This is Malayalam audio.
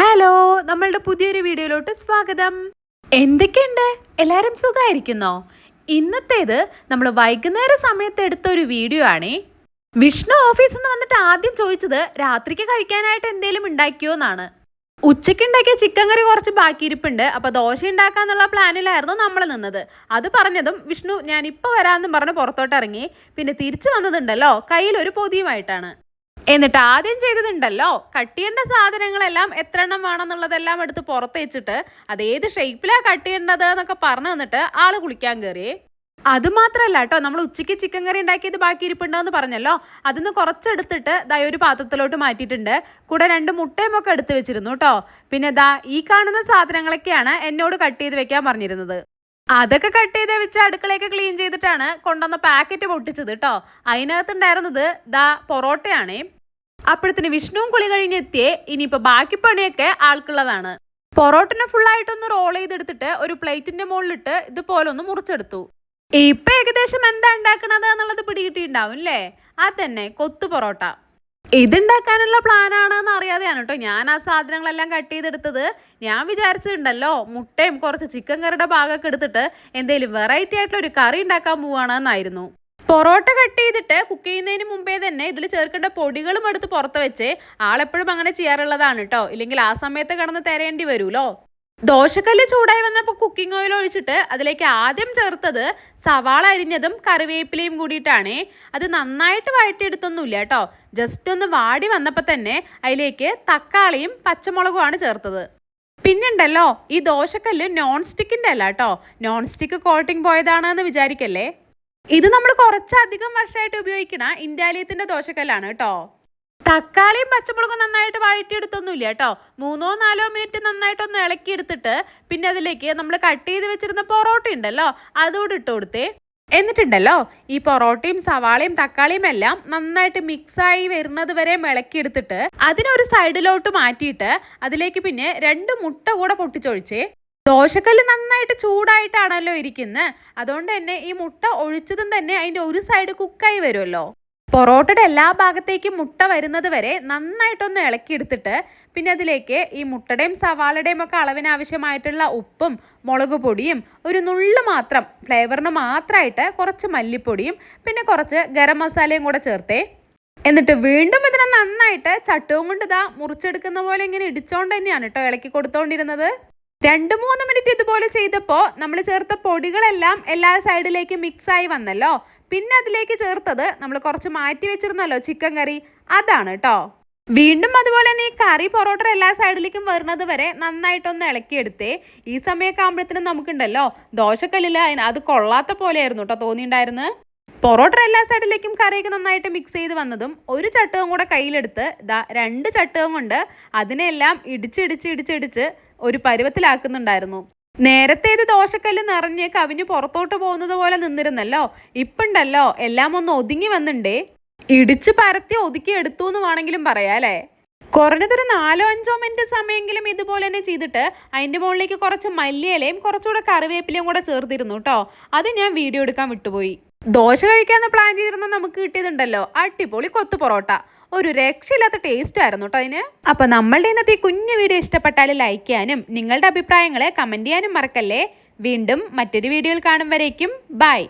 ഹലോ നമ്മളുടെ പുതിയൊരു വീഡിയോയിലോട്ട് സ്വാഗതം. എന്തൊക്കെയുണ്ട്? എല്ലാവരും സുഖമായിരിക്കുന്നോ? ഇന്നത്തേത് നമ്മൾ വൈകുന്നേര സമയത്ത് എടുത്ത ഒരു വീഡിയോ ആണേ. വിഷ്ണു ഓഫീസിൽ നിന്ന് വന്നിട്ട് ആദ്യം ചോദിച്ചത് രാത്രിക്ക് കഴിക്കാനായിട്ട് എന്തേലും ഉണ്ടാക്കിയോ എന്നാണ്. ഉച്ചയ്ക്ക് ഉണ്ടാക്കിയ ചിക്കൻ കറി കുറച്ച് ബാക്കിയിരിപ്പുണ്ട് അപ്പോൾ ദോശ ഉണ്ടാക്കാന്നുള്ള പ്ലാനിലായിരുന്നു നമ്മൾ നിന്നത്. അത് പറഞ്ഞതും വിഷ്ണു ഞാൻ ഇപ്പൊ വരാമെന്നും പറഞ്ഞ് പുറത്തോട്ട് ഇറങ്ങി. പിന്നെ തിരിച്ചു വന്നതുണ്ടല്ലോ കയ്യിൽ ഒരു പൊതിയുമായിട്ടാണ്. എന്നിട്ട് ആദ്യം ചെയ്തതുണ്ടല്ലോ. കട്ട് ചെയ്യേണ്ട സാധനങ്ങളെല്ലാം എത്ര എണ്ണം വേണമെന്നുള്ളതെല്ലാം എടുത്ത് പുറത്ത് വെച്ചിട്ട് അത് ഏത് ഷേപ്പിലാ കട്ട് ചെയ്യേണ്ടത് എന്നൊക്കെ പറഞ്ഞു തന്നിട്ട് ആൾ കുളിക്കാൻ കയറി അത് മാത്രല്ല കേട്ടോ നമ്മൾ ഉച്ചയ്ക്ക് ചിക്കൻ കറി ഉണ്ടാക്കിയത് ബാക്കി ഇരിപ്പുണ്ടെന്ന് പറഞ്ഞല്ലോ. അതിന്ന് കുറച്ചെടുത്തിട്ട് ദാ ഒരു പാത്രത്തിലോട്ട് മാറ്റിയിട്ടുണ്ട്. കൂടെ രണ്ട് മുട്ടയും ഒക്കെ എടുത്ത് വെച്ചിരുന്നു കേട്ടോ. പിന്നെ ദാ ഈ കാണുന്ന സാധനങ്ങളൊക്കെയാണ് എന്നോട് കട്ട് ചെയ്ത് വെക്കാൻ പറഞ്ഞിരുന്നത്. അതൊക്കെ കട്ട് ചെയ്ത് വെച്ച് അടുക്കളയൊക്കെ ക്ലീൻ ചെയ്തിട്ടാണ് കൊണ്ടുവന്ന പാക്കറ്റ് പൊട്ടിച്ചത് കേട്ടോ. അതിനകത്തുണ്ടായിരുന്നത് ദാ പൊറോട്ടയാണേ. അപ്പോഴത്തിന് വിഷ്ണുവും കുളി കഴിഞ്ഞെത്തിയേ ഇനിയിപ്പോൾ ബാക്കി പണിയൊക്കെ ആൾക്കുള്ളതാണ്. പൊറോട്ടിനെ ഫുള്ളായിട്ടൊന്ന് റോൾ ചെയ്തെടുത്തിട്ട് ഒരു പ്ലേറ്റിന്റെ മുകളിലിട്ട് ഇതുപോലെ ഒന്ന് മുറിച്ചെടുത്തു. ഇപ്പൊ ഏകദേശം എന്താ ഉണ്ടാക്കണത് എന്നുള്ളത് പിടികിട്ടിണ്ടാവും അല്ലേ ആ തന്നെ കൊത്തു പൊറോട്ട. ഇതുണ്ടാക്കാനുള്ള പ്ലാനാണെന്ന് അറിയാതെയാണ് കേട്ടോ ഞാൻ ആ സാധനങ്ങളെല്ലാം കട്ട് ചെയ്തെടുത്തത്. ഞാൻ വിചാരിച്ചിട്ടുണ്ടല്ലോ മുട്ടയും കുറച്ച് ചിക്കൻ കറിയുടെ ഭാഗമൊക്കെ എടുത്തിട്ട് എന്തെങ്കിലും വെറൈറ്റി ആയിട്ടുള്ള ഒരു കറി ഉണ്ടാക്കാൻ പോവാണെന്നായിരുന്നു. പൊറോട്ട കട്ട് ചെയ്തിട്ട് കുക്ക് ചെയ്യുന്നതിന് മുമ്പേ തന്നെ ഇതിൽ ചേർക്കേണ്ട പൊടികളും എടുത്ത് പുറത്ത് വെച്ച് ആളെപ്പോഴും അങ്ങനെ ചെയ്യാറുള്ളതാണ് കേട്ടോ ഇല്ലെങ്കിൽ ആ സമയത്ത് കടന്ന് തരേണ്ടി വരുമല്ലോ ദോശക്കല്ല് ചൂടായി വന്നപ്പോൾ കുക്കിംഗ് ഓയിൽ ഒഴിച്ചിട്ട് അതിലേക്ക് ആദ്യം ചേർത്തത് സവാള അരിഞ്ഞതും കറിവേപ്പിലയും കൂടിയിട്ടാണ്. അത് നന്നായിട്ട് വഴറ്റിയെടുത്തൊന്നുമില്ല കേട്ടോ ജസ്റ്റ് ഒന്ന് വാടി വന്നപ്പോൾ തന്നെ അതിലേക്ക് തക്കാളിയും പച്ചമുളകുമാണ് ചേർത്തത്. പിന്നുണ്ടല്ലോ ഈ ദോശക്കല്ല് നോൺ സ്റ്റിക്കിന്റെ അല്ല കേട്ടോ നോൺ സ്റ്റിക്ക് കോട്ടിംഗ് പോയതാണെന്ന് വിചാരിക്കല്ലേ? ഇത് നമ്മൾ കുറച്ചധികം വർഷമായിട്ട് ഉപയോഗിക്കണ ഇന്ത്യാലയത്തിന്റെ ദോശക്കല്ലാണ് കേട്ടോ. തക്കാളിയും പച്ചമുളകും നന്നായിട്ട് വഴറ്റിയെടുത്തൊന്നുമില്ല കേട്ടോ. മൂന്നോ നാലോ മിനിറ്റ് നന്നായിട്ടൊന്ന് ഇളക്കിയെടുത്തിട്ട് പിന്നെ അതിലേക്ക് നമ്മൾ കട്ട് ചെയ്ത് വെച്ചിരുന്ന പൊറോട്ട ഉണ്ടല്ലോ അതുകൂടെ ഇട്ട് കൊടുത്തേ. എന്നിട്ടുണ്ടല്ലോ ഈ പൊറോട്ടയും സവാളയും തക്കാളിയും എല്ലാം നന്നായിട്ട് മിക്സായി വരുന്നത് വരെ ഇളക്കിയെടുത്തിട്ട് അതിനൊരു സൈഡിലോട്ട് മാറ്റിയിട്ട് അതിലേക്ക് പിന്നെ രണ്ട് മുട്ട കൂടെ പൊട്ടിച്ചൊഴിച്ചേ. ദോശക്കല്ല് നന്നായിട്ട് ചൂടായിട്ടാണല്ലോ ഇരിക്കുന്നത് അതുകൊണ്ട് തന്നെ ഈ മുട്ട ഒഴിച്ചതും തന്നെ അതിന്റെ ഒരു സൈഡ് കുക്കായി വരുമല്ലോ. പൊറോട്ടയുടെ എല്ലാ ഭാഗത്തേക്കും മുട്ട വരുന്നത് വരെ നന്നായിട്ടൊന്ന് ഇളക്കിയെടുത്തിട്ട് പിന്നെ അതിലേക്ക് ഈ മുട്ടയുടെയും സവാളയുടെയും ഒക്കെ അളവിന് ആവശ്യമായിട്ടുള്ള ഉപ്പും മുളക് പൊടിയും ഒരു നുള്ളു മാത്രം ഫ്ലേവറിന് മാത്രമായിട്ട് കുറച്ച് മല്ലിപ്പൊടിയും പിന്നെ കുറച്ച് ഗരം മസാലയും കൂടെ ചേർത്തേ. എന്നിട്ട് വീണ്ടും ഇതിനെ നന്നായിട്ട് ചട്ടവും കൊണ്ട് ഇതാ മുറിച്ചെടുക്കുന്ന പോലെ ഇങ്ങനെ ഇടിച്ചോണ്ട് തന്നെയാണ് കേട്ടോ ഇളക്കി കൊടുത്തോണ്ടിരുന്നത്. രണ്ട് മൂന്ന് മിനിറ്റ് ഇതുപോലെ ചെയ്തപ്പോൾ നമ്മൾ ചേർത്ത പൊടികളെല്ലാം എല്ലാ സൈഡിലേക്ക് മിക്സ് ആയി വന്നല്ലോ. പിന്നെ അതിലേക്ക് ചേർത്തത് നമ്മൾ കുറച്ച് മാറ്റി വെച്ചിരുന്നല്ലോ ചിക്കൻ കറി. അതാണ് കേട്ടോ വീണ്ടും അതുപോലെ തന്നെ ഈ കറി പൊറോട്ട എല്ലാ സൈഡിലേക്കും വരുന്നത് വരെ നന്നായിട്ടൊന്ന് ഇളക്കിയെടുത്തേ. ഈ സമയമൊക്കെ ആകുമ്പോഴത്തേനും നമുക്കുണ്ടല്ലോ ദോശക്കല്ലിൽ അത് കൊള്ളാത്ത പോലെയായിരുന്നു കേട്ടോ തോന്നിയിട്ടുണ്ടായിരുന്നത് പൊറോട്ട എല്ലാ സൈഡിലേക്കും കറിയൊക്കെ നന്നായിട്ട് മിക്സ് ചെയ്ത് വന്നതും ഒരു ചട്ടവും കൂടെ കയ്യിലെടുത്ത് ദാ രണ്ട് ചട്ടവും കൊണ്ട് അതിനെല്ലാം ഇടിച്ചിടിച്ച് ഇടിച്ചിടിച്ച് ഒരു പരുവത്തിലാക്കുന്നുണ്ടായിരുന്നു. നേരത്തെ ഇത് ദോശക്കല്ല് നിറഞ്ഞ് കവിഞ്ഞ് പുറത്തോട്ട് പോകുന്നത് പോലെ നിന്നിരുന്നല്ലോ? ഇപ്പുണ്ടല്ലോ? എല്ലാം ഒന്ന് ഒതുങ്ങി വന്നിണ്ടേ? ഇടിച്ച് പരത്തി ഒതുക്കി എടുത്തു എന്ന് വേണമെങ്കിലും പറയാല്ലേ കുറഞ്ഞതൊരു നാലോ അഞ്ചോ മിനിറ്റ് സമയമെങ്കിലും ഇതുപോലെ തന്നെ ചെയ്തിട്ട് അതിന്റെ മുകളിലേക്ക് കുറച്ച് മല്ലിയിലയും കുറച്ചുകൂടെ കറിവേപ്പിലയും കൂടെ ചേർത്തിരുന്നു കേട്ടോ. അത് ഞാൻ വീഡിയോ എടുക്കാൻ വിട്ടുപോയി. ദോശ കഴിക്കാന്ന് പ്ലാൻ ചെയ്തിരുന്ന നമുക്ക് കിട്ടിയതുണ്ടല്ലോ. അടിപൊളി കൊത്തു പൊറോട്ട. ഒരു രക്ഷയില്ലാത്ത ടേസ്റ്റ് ആയിരുന്നു കേട്ടോ അതിന്. അപ്പൊ നമ്മളുടെ ഇന്നത്തെ കുഞ്ഞു വീഡിയോ ഇഷ്ടപ്പെട്ടാൽ ലൈക്ക് ചെയ്യാനും നിങ്ങളുടെ അഭിപ്രായങ്ങളെ കമന്റ് ചെയ്യാനും മറക്കല്ലേ. വീണ്ടും മറ്റൊരു വീഡിയോയിൽ കാണും വരേക്കും. ബൈ